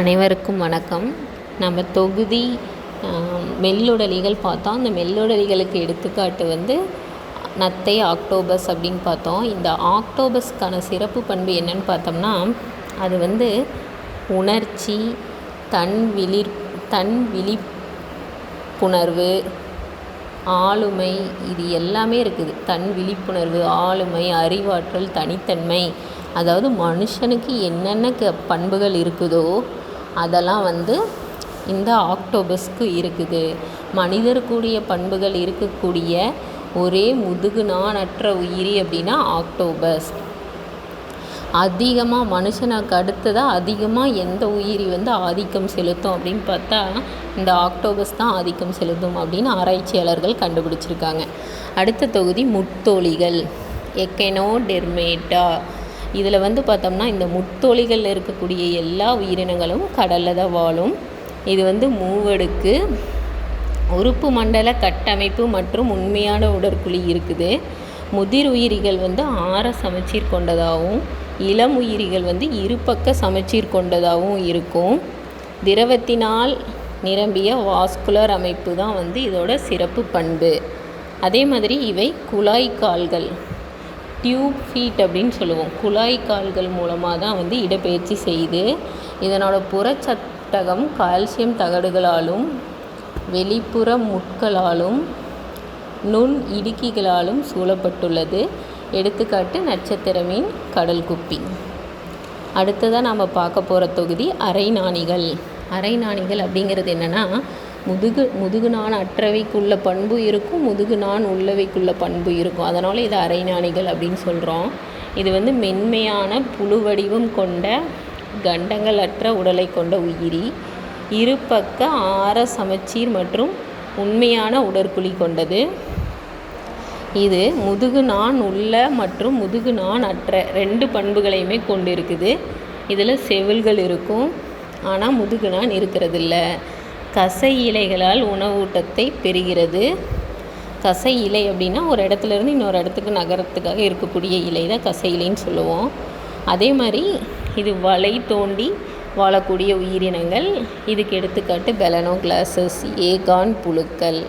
அனைவருக்கும் வணக்கம். நம்ம தொகுதி மெல்லுடலிகள் பார்த்தோம். அந்த மெல்லுடலிகளுக்கு எடுத்துக்காட்டு வந்து நத்தை ஆக்டோபஸ் அப்படின்னு பார்த்தோம். இந்த ஆக்டோபஸ்க்கான சிறப்பு பண்பு என்னன்னு பார்த்தோம்னா அது வந்து உணர்ச்சி தன் விழிர் தன் விழிப்புணர்வு ஆளுமை இது எல்லாமே இருக்குது. தன் விழிப்புணர்வு ஆளுமை அறிவாற்றல் தனித்தன்மை. அதாவது மனுஷனுக்கு என்னென்ன க பண்புகள் இருக்குதோ அதெல்லாம் வந்து இந்த ஆக்டோபஸ்க்கு இருக்குது. மனிதருக்குரிய பண்புகள் இருக்கக்கூடிய ஒரே முதுகு நாணற்ற உயிரி அப்படின்னா ஆக்டோபஸ். அதிகமாக மனுஷனுக்கு அடுத்ததாக அதிகமாக எந்த உயிரி வந்து ஆதிக்கம் செலுத்தும் அப்படின்னு பார்த்தா இந்த ஆக்டோபஸ் தான் ஆதிக்கம் செலுத்தும் அப்படின்னு ஆராய்ச்சியாளர்கள் கண்டுபிடிச்சிருக்காங்க. அடுத்த தொகுதி முத்தோழிகள் எக்கெனோ டெர்மேட்டா. இதில் வந்து பார்த்தோம்னா இந்த முத்தோலிகளில் இருக்கக்கூடிய எல்லா உயிரினங்களும் கடலில் தான் வாழும். இது வந்து மூவடுக்கு உறுப்பு மண்டல கட்டமைப்பு மற்றும் உண்மையான உடற்குழி இருக்குது. முதிர் உயிரிகள் வந்து ஆற சமச்சீர் கொண்டதாகவும் இளம் உயிரிகள் வந்து இருபக்க சமச்சீர் கொண்டதாகவும் இருக்கும். திரவத்தினால் நிரம்பிய வாஸ்குலர் அமைப்பு தான் வந்து இதோட சிறப்பு பண்பு. அதே மாதிரி இவை குழாய் கால்கள். டியூப் ஃபீட் அப்படின்னு சொல்லுவோம். குழாய் கால்கள் மூலமாக தான் வந்து இடப்பெயர்ச்சி செய்யுது இதனோட புறச்சட்டகம் கால்சியம் தகடுகளாலும் வெளிப்புற முட்களாலும் நுண் இடுக்கிகளாலும் சூழப்பட்டுள்ளது. எடுத்துக்காட்டு நட்சத்திர மீன் கடல் குப்பி. அடுத்ததாக நாம் பார்க்க போகிற தொகுதி அரைநாணிகள் அரைநாணிகள் அப்படிங்கிறது என்னென்னா முதுகு முதுகு நான் அற்றவைக்குள்ள பண்பு இருக்கும் முதுகு நான் உள்ளவைக்குள்ள பண்பு இருக்கும். அதனால் இது அரைநாணிகள் அப்படின்னு சொல்கிறோம் இது வந்து மென்மையான புழு வடிவம் கொண்ட கண்டங்கள் அற்ற உடலை கொண்ட உயிரி. இருபக்க ஆர சமச்சீர் மற்றும் உண்மையான உடற்குழி கொண்டது. இது முதுகு நான் உள்ள மற்றும் முதுகு நான் அற்ற ரெண்டு பண்புகளையுமே கொண்டு இருக்குது இதில் செவில்கள் இருக்கும். ஆனால் முதுகு நான் இருக்கிறதில்ல. கசை இலைகளால் உணவூட்டத்தை பெறுகிறது. கசை இலை அப்படின்னா ஒரு இடத்துல இருந்து இன்னொரு இடத்துக்கு நகரத்துக்காக இருக்கக்கூடிய இலை தான் கசை இலைன்னு சொல்லுவோம். அதே மாதிரி இது வலை தோண்டி வாழக்கூடிய உயிரினங்கள். இதுக்கு எடுத்துக்காட்டு பெலனோ கிளாசஸ் ஏகான் புழுக்கள்.